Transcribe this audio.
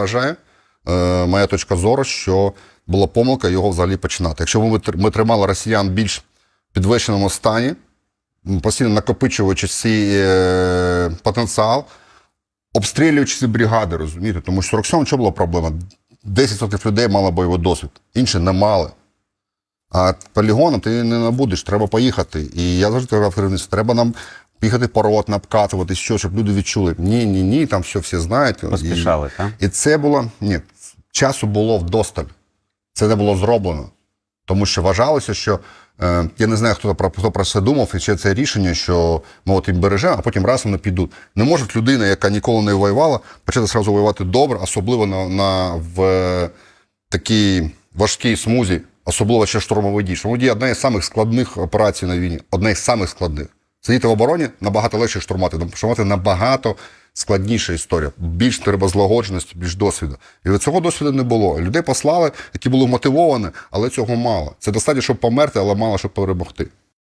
вважаю, е, моя точка зору, що була помилка його взагалі починати. Якщо ми, ми тримали росіян в більш підвищеному стані, постійно накопичуючи цей е, потенціал, обстрілюючи ці бригади, розумієте? Тому що 47 що була проблема? 10% людей мало бойовий досвід, інші не мали. А полігоном ти не набудеш, треба поїхати. І я завжди казав керівництву, треба нам їхати порот, напкатувати, що, щоб люди відчули. Ні, ні, ні, там все всі знають. Поспішали, так? І, і це було, ні, часу було вдосталь. Це не було зроблено. Тому що вважалося, що е, я не знаю, хто про, хто про це думав, і ще це рішення, що ми от їм бережемо, а потім раз вони підуть. Не може людина, яка ніколи не воювала, почати зразу воювати добре, особливо на, на в е, такій важкій смузі, особливо ще штурмовий дій. Штурмовий дій одна із самих складних операцій на війні, одна із самих складних. Сидіти в обороні набагато легше штурмати. Штурмати набагато складніша історія. Більш треба злагодженості, більш досвіду. І цього досвіду не було. Людей послали, які були мотивовані, але цього мало. Це достатньо, щоб померти, але мало щоб перемогти.